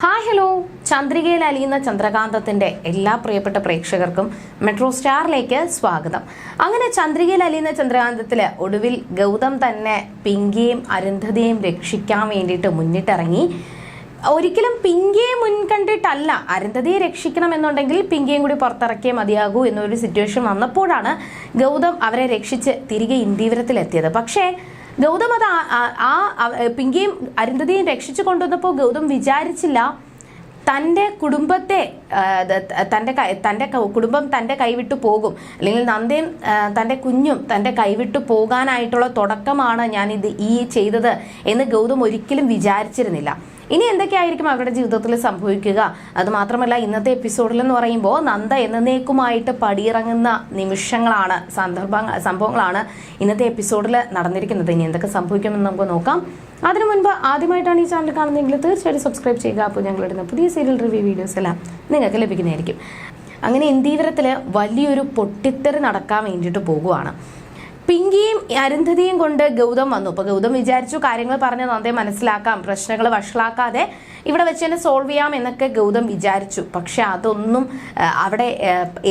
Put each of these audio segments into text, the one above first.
Hi hello ചന്ദ്രികയിൽ അലിയുന്ന ചന്ദ്രകാന്തത്തിന്റെ എല്ലാ പ്രിയപ്പെട്ട പ്രേക്ഷകർക്കും മെട്രോ സ്റ്റാറിലേക്ക് സ്വാഗതം. അങ്ങനെ ചന്ദ്രികയിൽ അലിയുന്ന ചന്ദ്രകാന്തത്തിൽ ഒടുവിൽ ഗൗതം തന്നെ പിങ്കിയെയും അരുന്ധതിയെയും രക്ഷിക്കാൻ വേണ്ടിയിട്ട് മുന്നിട്ടിറങ്ങി. ഒരിക്കലും പിങ്കിയെ മുൻകണ്ടിട്ടല്ല അരുന്ധതിയെ രക്ഷിക്കണം എന്നുണ്ടെങ്കിൽ പിങ്കിയും കൂടി പുറത്തിറക്കിയേ മതിയാകൂ എന്നൊരു സിറ്റുവേഷൻ വന്നപ്പോഴാണ് ഗൗതം അവരെ രക്ഷിച്ച് തിരികെ ഇന്ത്യവരത്തിലെത്തിയത് പക്ഷേ ഗൗതം അത് ആ- പിങ്കിയും അരുന്ധതിയും രക്ഷിച്ചു കൊണ്ടുവന്നപ്പോൾ ഗൗതം വിചാരിച്ചില്ല തന്റെ കുടുംബത്തെ തന്റെ തന്റെ കുടുംബം തന്റെ കൈവിട്ടു പോകും. അല്ലെങ്കിൽ നന്ദയും തന്റെ കുഞ്ഞും തന്റെ കൈവിട്ടു പോകാനായിട്ടുള്ള തുടക്കമാണ് ഞാൻ ഇത് ഈ ചെയ്തത് എന്ന് ഗൗതം ഒരിക്കലും വിചാരിച്ചിരുന്നില്ല. ഇനി എന്തൊക്കെയായിരിക്കും അവരുടെ ജീവിതത്തിൽ സംഭവിക്കുക? അത് മാത്രമല്ല ഇന്നത്തെ എപ്പിസോഡിൽ എന്ന് പറയുമ്പോൾ നന്ദ എന്നേക്കുമായിട്ട് പടിയിറങ്ങുന്ന നിമിഷങ്ങളാണ് സന്ദർഭ സംഭവങ്ങളാണ് ഇന്നത്തെ എപ്പിസോഡിൽ നടന്നിരിക്കുന്നത്. ഇനി എന്തൊക്കെ സംഭവിക്കുമെന്ന് നമുക്ക് നോക്കാം. അതിനു മുൻപ് ആദ്യമായിട്ടാണ് ഈ ചാനൽ കാണുന്നതെങ്കിൽ തീർച്ചയായിട്ടും സബ്സ്ക്രൈബ് ചെയ്യുക. അപ്പോൾ ഞങ്ങളിടുന്ന പുതിയ സീരിയൽ റിവ്യൂ വീഡിയോസ് എല്ലാം നിങ്ങൾക്ക് ലഭിക്കുന്നതായിരിക്കും. അങ്ങനെ ഇന്ത്യവരത്തിൽ വലിയൊരു പൊട്ടിത്തെറി നടക്കാൻ വേണ്ടിയിട്ട് പോകുവാണ്. പിങ്കിയും അരുന്ധതിയും കൊണ്ട് ഗൗതം വന്നു. അപ്പോൾ ഗൗതം വിചാരിച്ചു കാര്യങ്ങൾ പറഞ്ഞ് നന്ദയെ മനസ്സിലാക്കാം പ്രശ്നങ്ങൾ വഷളാക്കാതെ ഇവിടെ വെച്ച് തന്നെ സോൾവ് ചെയ്യാം എന്നൊക്കെ ഗൗതം വിചാരിച്ചു. പക്ഷെ അതൊന്നും അവിടെ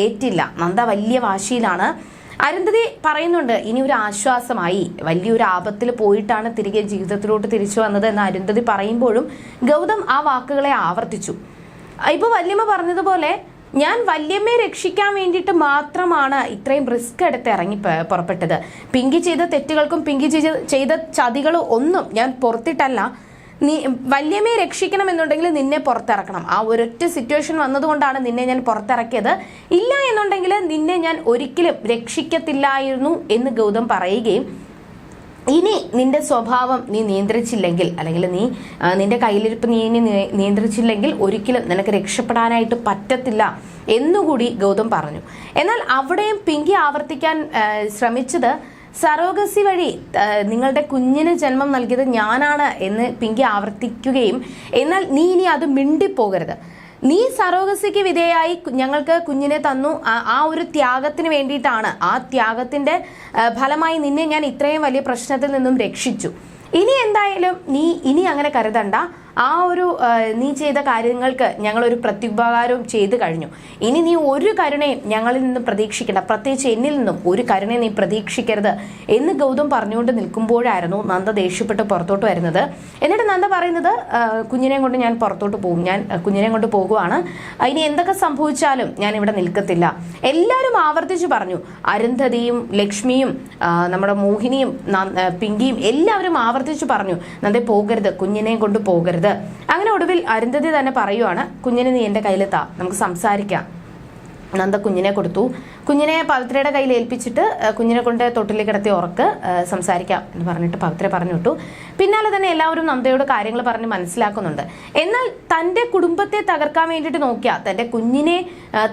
ഏറ്റില്ല. നന്ദ വലിയ വാശിയിലാണ്. അരുന്ധതി പറയുന്നുണ്ട് ഇനി ഒരു ആശ്വാസമായി. വലിയൊരു ആപത്തിൽ പോയിട്ടാണ് തിരികെ ജീവിതത്തിലോട്ട് തിരിച്ചു വന്നത് എന്ന് അരുന്ധതി പറയുമ്പോഴും ഗൗതം ആ വാക്കുകളെ ആവർത്തിച്ചു. ഇപ്പൊ വല്യമ്മ പറഞ്ഞതുപോലെ ഞാൻ വല്യമ്മയെ രക്ഷിക്കാൻ വേണ്ടിയിട്ട് മാത്രമാണ് ഇത്രയും റിസ്ക് എടുത്ത് ഇറങ്ങി പുറപ്പെട്ടത്. പിങ്കി ചെയ്ത തെറ്റുകൾക്കും പിങ്കി ചെയ്ത- ചെയ്ത ചതികളും ഒന്നും ഞാൻ പുറത്തിട്ടല്ല. നീ വല്യമ്മയെ രക്ഷിക്കണം എന്നുണ്ടെങ്കിൽ നിന്നെ പുറത്തിറക്കണം. ആ ഒരൊറ്റ സിറ്റുവേഷൻ വന്നതുകൊണ്ടാണ് നിന്നെ ഞാൻ പുറത്തിറക്കിയത്. ഇല്ല എന്നുണ്ടെങ്കിൽ നിന്നെ ഞാൻ ഒരിക്കലും രക്ഷിക്കത്തില്ലായിരുന്നു എന്ന് ഗൗതം പറയുകയും ഇനി നിന്റെ സ്വഭാവം നീ നിയന്ത്രിച്ചില്ലെങ്കിൽ അല്ലെങ്കിൽ നീ നിന്റെ കയ്യിലിരിപ്പ് നീ ഇനി നിയന്ത്രിച്ചില്ലെങ്കിൽ ഒരിക്കലും നിനക്ക് രക്ഷപ്പെടാനായിട്ട് പറ്റത്തില്ല എന്നുകൂടി ഗൗതം പറഞ്ഞു. എന്നാൽ അവിടെയും പിങ്കി ആവർത്തിക്കാൻ ശ്രമിച്ചത് സറോഗസി വഴി നിങ്ങളുടെ കുഞ്ഞിന് ജന്മം നൽകിയത് ഞാനാണ് എന്ന് പിങ്കി ആവർത്തിക്കുകയും എന്നാൽ നീ ഇനി അത് മിണ്ടിപ്പോകരുത്. നീ സറോഗസിക്ക് വിധേയായി ഞങ്ങൾക്ക് കുഞ്ഞിനെ തന്നു. ആ- ഒരു ത്യാഗത്തിന് വേണ്ടിയിട്ടാണ്. ആ ത്യാഗത്തിന്റെ ഫലമായി നിന്നെ ഞാൻ ഇത്രയും വലിയ പ്രശ്നത്തിൽ നിന്നും രക്ഷിച്ചു. ഇനി എന്തായാലും നീ ഇനി അങ്ങനെ കരുതണ്ട. ആ ഒരു നീ ചെയ്ത കാര്യങ്ങൾക്ക് ഞങ്ങളൊരു പ്രത്യുപകാരവും ചെയ്തു കഴിഞ്ഞു. ഇനി നീ ഒരു കരുണയും ഞങ്ങളിൽ നിന്നും പ്രതീക്ഷിക്കണ്ട. പ്രത്യേകിച്ച് എന്നിൽ നിന്നും ഒരു കരുണയും നീ പ്രതീക്ഷിക്കരുത് എന്ന് ഗൗതം പറഞ്ഞുകൊണ്ട് നിൽക്കുമ്പോഴായിരുന്നു നന്ദ ദേഷ്യപ്പെട്ട് പുറത്തോട്ട് വരുന്നത്. എന്നിട്ട് നന്ദ പറയുന്നത് കുഞ്ഞിനെ കൊണ്ട് ഞാൻ പുറത്തോട്ട് പോകും. ഞാൻ കുഞ്ഞിനെ കൊണ്ട് പോകുവാണ്. ഇനി എന്തൊക്കെ സംഭവിച്ചാലും ഞാൻ ഇവിടെ നിൽക്കത്തില്ല. എല്ലാവരും ആവർത്തിച്ച് പറഞ്ഞു അരുന്ധതിയും ലക്ഷ്മിയും നമ്മുടെ മോഹിനിയും പിങ്കിയും എല്ലാവരും ആവർത്തിച്ച് പറഞ്ഞു നന്ദേ പോകരുത്. കുഞ്ഞിനെയും കൊണ്ട് പോകരുത്. അങ്ങനെ ഒടുവിൽ അരുന്ധതി തന്നെ പറയുവാണ് കുഞ്ഞിനെ നീ എന്റെ കയ്യിലെത്താ നമുക്ക് സംസാരിക്കാം. നന്ദ കുഞ്ഞിനെ കൊടുത്തു. കുഞ്ഞിനെ പവിത്രയുടെ കയ്യിൽ ഏൽപ്പിച്ചിട്ട് കുഞ്ഞിനെ കൊണ്ട് തൊട്ടിൽ കിടത്തി ഉറക്ക് സംസാരിക്കാം എന്ന് പറഞ്ഞിട്ട് പവിത്ര പറഞ്ഞു വിട്ടു. പിന്നാലെ തന്നെ എല്ലാവരും നന്ദയോട് കാര്യങ്ങൾ പറഞ്ഞ് മനസ്സിലാക്കുന്നുണ്ട്. എന്നാൽ തന്റെ കുടുംബത്തെ തകർക്കാൻ വേണ്ടിയിട്ട് നോക്കിയ തന്റെ കുഞ്ഞിനെ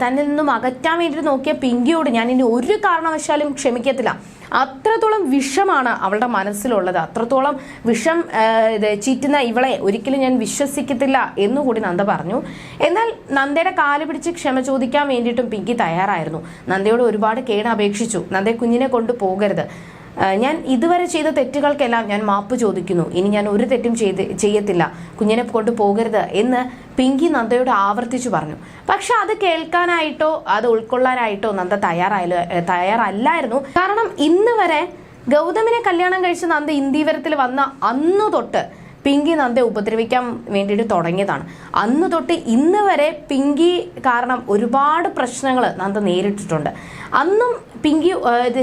തന്നിൽ നിന്നും അകറ്റാൻ വേണ്ടിയിട്ട് നോക്കിയ പിങ്കിയോട് ഞാൻ ഇനി ഒരു കാരണവശാലും ക്ഷമിക്കത്തില്ല. അത്രത്തോളം വിഷമാണ് അവളുടെ മനസ്സിലുള്ളത്. അത്രത്തോളം വിഷം ചീറ്റുന്ന ഇവളെ ഒരിക്കലും ഞാൻ വിശ്വസിക്കത്തില്ല എന്നുകൂടി നന്ദ പറഞ്ഞു. എന്നാൽ നന്ദയുടെ കാൽ പിടിച്ച് ക്ഷമ ചോദിക്കാൻ വേണ്ടിയിട്ടും പിങ്കി തയ്യാറായിരുന്നു. നന്ദയോട് ഒരുപാട് കേട് അപേക്ഷിച്ചു നന്ദയെ കുഞ്ഞിനെ കൊണ്ട് പോകരുത്. ഞാൻ ഇതുവരെ ചെയ്ത തെറ്റുകൾക്കെല്ലാം ഞാൻ മാപ്പ് ചോദിക്കുന്നു. ഇനി ഞാൻ ഒരു തെറ്റും ചെയ്ത് ചെയ്യത്തില്ല. കുഞ്ഞിനെ കൊണ്ട് പോകരുത് എന്ന് പിങ്കി നന്ദയോട് ആവർത്തിച്ചു പറഞ്ഞു. പക്ഷെ അത് കേൾക്കാനായിട്ടോ അത് ഉൾക്കൊള്ളാനായിട്ടോ നന്ദ തയ്യാറായ തയ്യാറല്ലായിരുന്നു. കാരണം ഇന്ന് വരെ ഗൗതമിനെ കല്യാണം കഴിച്ച് നന്ദ ഇന്ദീവരത്തിൽ വന്ന അന്നു തൊട്ട് പിങ്കി നന്ദെ ഉപദ്രവിക്കാൻ വേണ്ടിയിട്ട് തുടങ്ങിയതാണ്. അന്ന് തൊട്ട് ഇന്ന് വരെ പിങ്കി കാരണം ഒരുപാട് പ്രശ്നങ്ങൾ നന്ദ നേരിട്ടിട്ടുണ്ട്. അന്നും പിങ്കി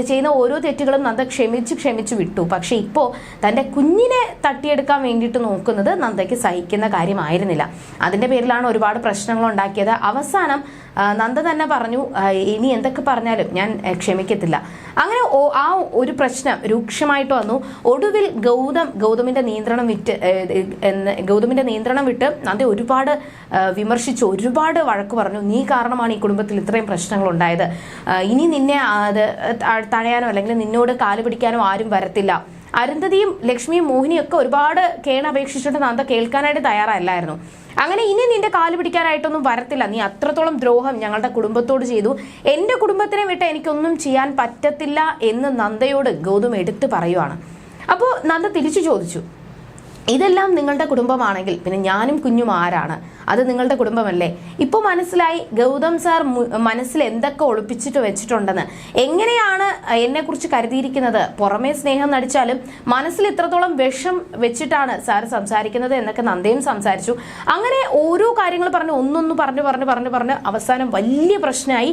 ചെയ്യുന്ന ഓരോ തെറ്റുകളും നന്ദ ക്ഷമിച്ച് ക്ഷമിച്ച് വിട്ടു. പക്ഷേ ഇപ്പോൾ തന്റെ കുഞ്ഞിനെ തട്ടിയെടുക്കാൻ വേണ്ടിയിട്ട് നോക്കുന്നത് നന്ദയ്ക്ക് സഹിക്കുന്ന കാര്യമായിരുന്നില്ല. അതിന്റെ പേരിലാണ് ഒരുപാട് പ്രശ്നങ്ങൾ ഉണ്ടാക്കിയത്. അവസാനം നന്ദ തന്നെ പറഞ്ഞു ഇനി എന്തൊക്കെ പറഞ്ഞാലും ഞാൻ ക്ഷമിക്കത്തില്ല. അങ്ങനെ ആ ഒരു പ്രശ്നം രൂക്ഷമായിട്ട് വന്നു. ഒടുവിൽ ഗൗതം ഗൗതമിന്റെ നിയന്ത്രണം വിറ്റ് ഗൗതമിന്റെ നിയന്ത്രണം വിട്ട് നന്ദ ഒരുപാട് വിമർശിച്ചു. ഒരുപാട് വഴക്ക് പറഞ്ഞു. നീ കാരണമാണ് ഈ കുടുംബത്തിൽ ഇത്രയും പ്രശ്നങ്ങൾ ഉണ്ടായത്. ഇനി നിന്നെ അത് തഴയാനോ അല്ലെങ്കിൽ നിന്നോട് കാൽ പിടിക്കാനോ ആരും വരത്തില്ല. അരുന്ധതിയും ലക്ഷ്മിയും മോഹിനിയും ഒക്കെ ഒരുപാട് കേണ അപേക്ഷിച്ചിട്ട് നന്ദ കേൾക്കാനായിട്ട് തയ്യാറല്ലായിരുന്നു. അങ്ങനെ ഇനി നിന്റെ കാൽ പിടിക്കാനായിട്ടൊന്നും വരത്തില്ല. നീ അത്രത്തോളം ദ്രോഹം ഞങ്ങളുടെ കുടുംബത്തോട് ചെയ്തു. എന്റെ കുടുംബത്തിനെ വിട്ട് എനിക്കൊന്നും ചെയ്യാൻ പറ്റത്തില്ല എന്ന് നന്ദയോട് ഗൗതം എടുത്തു പറയുവാണ്. അപ്പോൾ നന്ദ തിരിച്ചു ചോദിച്ചു. ഇതെല്ലാം നിങ്ങളുടെ കുടുംബമാണെങ്കിൽ പിന്നെ ഞാനും കുഞ്ഞും ആരാണ്? അത് നിങ്ങളുടെ കുടുംബമല്ലേ? ഇപ്പോൾ മനസ്സിലായി ഗൗതം സാർ മനസ്സിൽ എന്തൊക്കെ ഒളിപ്പിച്ചിട്ട് വെച്ചിട്ടുണ്ടെന്ന്. എങ്ങനെയാണ് എന്നെക്കുറിച്ച് കരുതിയിരിക്കുന്നത്? പുറമേ സ്നേഹം നടിച്ചാലും മനസ്സിൽ ഇത്രത്തോളം വിഷം വെച്ചിട്ടാണ് സാർ സംസാരിക്കുന്നത് എന്നൊക്കെ നന്ദയും സംസാരിച്ചു. അങ്ങനെ ഓരോ കാര്യങ്ങൾ പറഞ്ഞ് ഒന്നൊന്ന് പറഞ്ഞു പറഞ്ഞു പറഞ്ഞു പറഞ്ഞ് അവസാനം വലിയ പ്രശ്നമായി.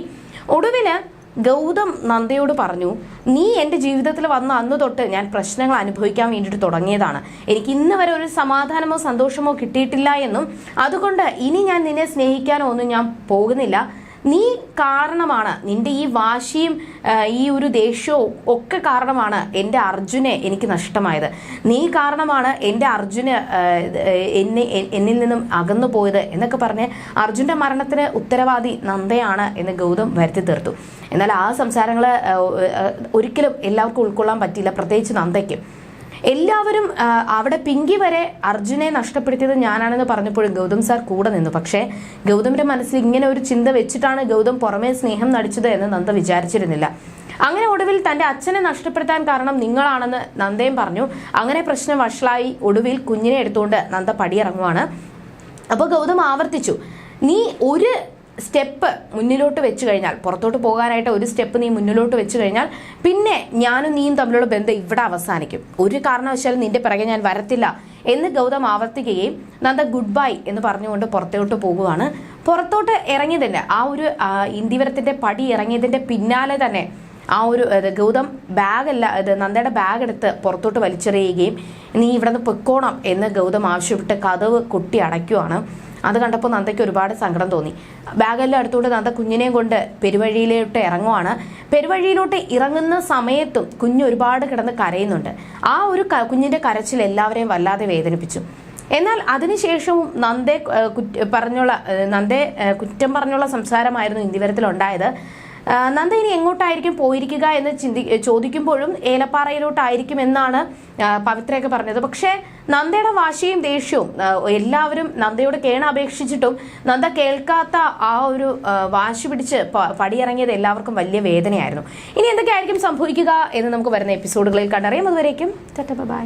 ഒടുവിൽ ഗൗതം നന്ദയോട് പറഞ്ഞു നീ എന്റെ ജീവിതത്തിൽ വന്ന അന്ന് തൊട്ട് ഞാൻ പ്രശ്നങ്ങൾ അനുഭവിക്കാൻ വേണ്ടിയിട്ട് തുടങ്ങിയതാണ്. എനിക്ക് ഇന്ന് വരെ ഒരു സമാധാനമോ സന്തോഷമോ കിട്ടിയിട്ടില്ല എന്നും അതുകൊണ്ട് ഇനി ഞാൻ നിന്നെ സ്നേഹിക്കാനോ ഒന്നും ഞാൻ പോകുന്നില്ല. നീ കാരണമാണ്. നിന്റെ ഈ വാശിയും ഈ ഒരു ദേഷ്യവും ഒക്കെ കാരണമാണ് എന്റെ അർജുനെ എനിക്ക് നഷ്ടമായത്. നീ കാരണമാണ് എന്റെ അർജുന് എന്നെ എന്നിൽ നിന്നും അകന്നു പോയത് എന്നൊക്കെ പറഞ്ഞ് അർജുന്റെ മരണത്തിന് ഉത്തരവാദി നന്ദയാണ് എന്ന് ഗൗതം വരുത്തി തീർത്തു. എന്നാൽ ആ സംസാരങ്ങൾ ഒരിക്കലും എല്ലാവർക്കും ഉൾക്കൊള്ളാൻ പറ്റിയില്ല പ്രത്യേകിച്ച് നന്ദയ്ക്കും. എല്ലാവരും അവിടെ പിങ്കി വരെ അർജുനെ നഷ്ടപ്പെടുത്തിയത് ഞാനാണെന്ന് പറഞ്ഞപ്പോഴും ഗൗതം സാർ കൂടെ നിന്നു. പക്ഷേ ഗൗതമിന്റെ മനസ്സിൽ ഇങ്ങനെ ഒരു ചിന്ത വെച്ചിട്ടാണ് ഗൗതം പുറമേ സ്നേഹം നടിച്ചത് എന്ന് നന്ദ വിചാരിച്ചിരുന്നില്ല. അങ്ങനെ ഒടുവിൽ തന്റെ അച്ഛനെ നഷ്ടപ്പെടുത്താൻ കാരണം നിങ്ങളാണെന്ന് നന്ദയും പറഞ്ഞു. അങ്ങനെ പ്രശ്നം വഷളായി ഒടുവിൽ കുഞ്ഞിനെ എടുത്തുകൊണ്ട് നന്ദ പടിയിറങ്ങുവാണ്. അപ്പോൾ ഗൗതം ആവർത്തിച്ചു നീ ഒരു സ്റ്റെപ്പ് മുന്നിലോട്ട് വെച്ച് കഴിഞ്ഞാൽ പുറത്തോട്ട് പോകാനായിട്ട് ഒരു സ്റ്റെപ്പ് നീ മുന്നിലോട്ട് വെച്ച് കഴിഞ്ഞാൽ പിന്നെ ഞാനും നീയും തമ്മിലുള്ള ബന്ധം ഇവിടെ അവസാനിക്കും. ഒരു കാരണവശാലും നിന്റെ പിറകെ ഞാൻ വരത്തില്ല എന്ന് ഗൗതം ആവർത്തിക്കുകയും നന്ദ ഗുഡ് ബൈ എന്ന് പറഞ്ഞുകൊണ്ട് പുറത്തോട്ട് പോകുവാണ്. പുറത്തോട്ട് ഇറങ്ങിയതിന്റെ ആ ഒരു ഇന്ദിവരത്തിന്റെ പടി ഇറങ്ങിയതിന്റെ പിന്നാലെ തന്നെ ആ ഒരു ഗൗതം ബാഗല്ല ഇത് നന്ദയുടെ ബാഗ് എടുത്ത് പുറത്തോട്ട് വലിച്ചെറിയുകയും നീ ഇവിടെ നിന്ന് പൊക്കോണം എന്ന് ഗൗതം ആവശ്യപ്പെട്ട് കഥവ് കുട്ടി അടയ്ക്കുവാണ്. അത് കണ്ടപ്പോൾ നന്ദയ്ക്ക് ഒരുപാട് സങ്കടം തോന്നി. ബാഗെല്ലാം അടുത്തുകൊണ്ട് നന്ദ കുഞ്ഞിനെയും കൊണ്ട് പെരുവഴിയിലോട്ട് ഇറങ്ങുവാണ്. പെരുവഴിയിലോട്ട് ഇറങ്ങുന്ന സമയത്തും കുഞ്ഞ് ഒരുപാട് കിടന്ന് കരയുന്നുണ്ട്. ആ ഒരു കുഞ്ഞിന്റെ കരച്ചിൽ എല്ലാവരെയും വല്ലാതെ വേദനിപ്പിച്ചു. എന്നാൽ അതിനുശേഷവും നന്ദെ കുറ്റ- പറഞ്ഞുള്ള നന്ദേ കുറ്റം പറഞ്ഞുള്ള സംസാരമായിരുന്നു ഇന്ദിവരത്തിലുണ്ടായത് ആ, നന്ദ ഇനി എങ്ങോട്ടായിരിക്കും പോയിരിക്കുക എന്ന് ചിന്തി ചോദിക്കുമ്പോഴും ഏലപ്പാറയിലോട്ടായിരിക്കും എന്നാണ് പവിത്രയൊക്കെ പറഞ്ഞത്. പക്ഷേ നന്ദയുടെ വാശിയും ദേഷ്യവും എല്ലാവരും നന്ദയോട് കേണ അപേക്ഷിച്ചിട്ടും നന്ദ കേൾക്കാത്ത ആ ഒരു വാശി പിടിച്ച് പടിയിറങ്ങിയത് എല്ലാവർക്കും വലിയ വേദനയായിരുന്നു. ഇനി എന്തൊക്കെയായിരിക്കും സംഭവിക്കുക എന്ന് നമുക്ക് വരുന്ന എപ്പിസോഡുകളിൽ കണ്ടറിയാം. അതുവരേക്കും ബൈ.